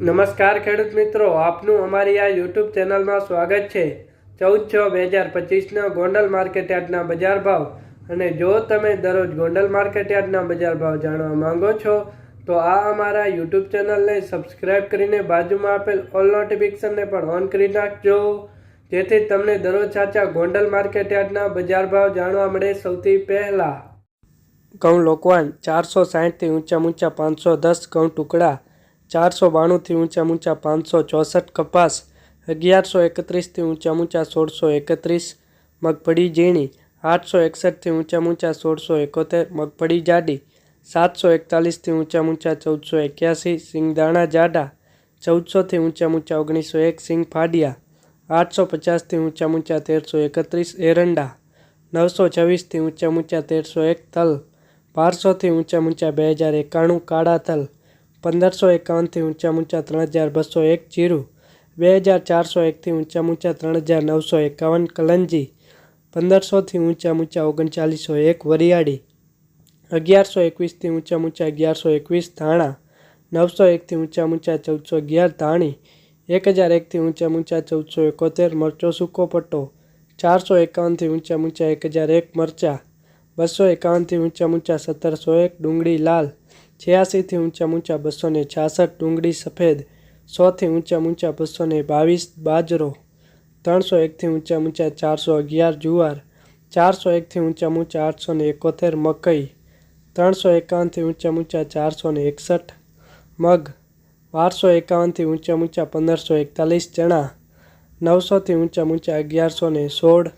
નમસ્કાર ખેડૂત મિત્રો, આપનું અમારી આ યુટ્યુબ ચેનલમાં સ્વાગત છે. ચૌદ છ બે હજાર પચીસના ગોંડલ માર્કેટયાર્ડના બજાર ભાવ. અને જો તમે દરરોજ ગોંડલ માર્કેટયાર્ડના બજાર ભાવ જાણવા માંગો છો, તો આ અમારા યુટ્યુબ ચેનલને સબસ્ક્રાઇબ કરીને બાજુમાં આપેલ ઓલ નોટિફિકેશનને પણ ઓન કરી નાખજો. જેથી તમને દરરોજ સાચા ગોંડલ માર્કેટયાર્ડના બજાર ભાવ જાણવા મળે સૌથી પહેલાં. ઘઉં લોકવાન ચારસો સાહીઠથી ઊંચા ઊંચા પાંચસો દસ ઘઉં ટુકડા ચારસો બાણુંથી ઊંચા ઊંચા પાંચસો ચોસઠ કપાસ, અગિયારસો એકત્રીસથી ઊંચા ઊંચા સોળસો એકત્રીસ મગફળી ઝીણી, આઠસો એકસઠથી ઊંચા ઊંચા સોળસો એકોતેર મગફળી જાડી, સાતસો એકતાલીસથી ઊંચા ઊંચા ચૌદસો એક્યાસી સિંગદાણા જાડા, ચૌદસોથી ઊંચા ઊંચા ઓગણીસો એક સિંગ ફાડિયા, આઠસો પચાસથી ઊંચા ઊંચા તેરસો એકત્રીસ એરંડા, નવસો છવ્વીસથી ઊંચા ઊંચા તેરસો એક તલ, બારસોથી ઊંચા ઊંચા બે હજાર એકાણું કાળા તલ પંદરસો એકાવનથી ઊંચા ઊંચા ત્રણ હજાર બસો એક જીરું બે હજાર ચારસો એકથી ઊંચા ઊંચા ત્રણ હજાર નવસો એકાવન કલંજી, પંદરસોથી ઊંચા ઊંચા ઓગણચાલીસો એક વરિયાળી, અગિયારસો એકવીસથી ઊંચા ઊંચા અગિયારસો એકવીસ ધાણા, નવસો એકથી ઊંચા ઊંચા ચૌદસો અગિયાર ધાણી એક હજાર એકથી ઊંચા ઊંચા ચૌદસો એકોતેર મરચો સૂકો પટ્ટો, ચારસો એકાવનથી ઊંચા ઊંચા એક હજાર એક મરચા, બસો એકાવનથી ઊંચા ઊંચા સત્તરસો એક ડુંગળી લાલ છ્યાસીથી ઊંચા ઊંચા બસો ને છાસઠ, ડુંગળી સફેદ, સોથી ઊંચા ઊંચા બસો ને બાવીસ, બાજરો, ત્રણસો એકથી ઊંચા ઊંચા ચારસો અગિયાર, જુવાર, ચારસો એકથી ઊંચા ઊંચા આઠસો ને એકોતેર, મકઈ, ત્રણસો એકાવનથી ઊંચા ઊંચા ચારસો ને એકસઠ, મગ, બારસો એકાવનથી ઊંચા ઊંચા પંદરસો એકતાલીસ, ચણા, નવસોથી ઊંચા ઊંચા અગિયારસો ને સોળ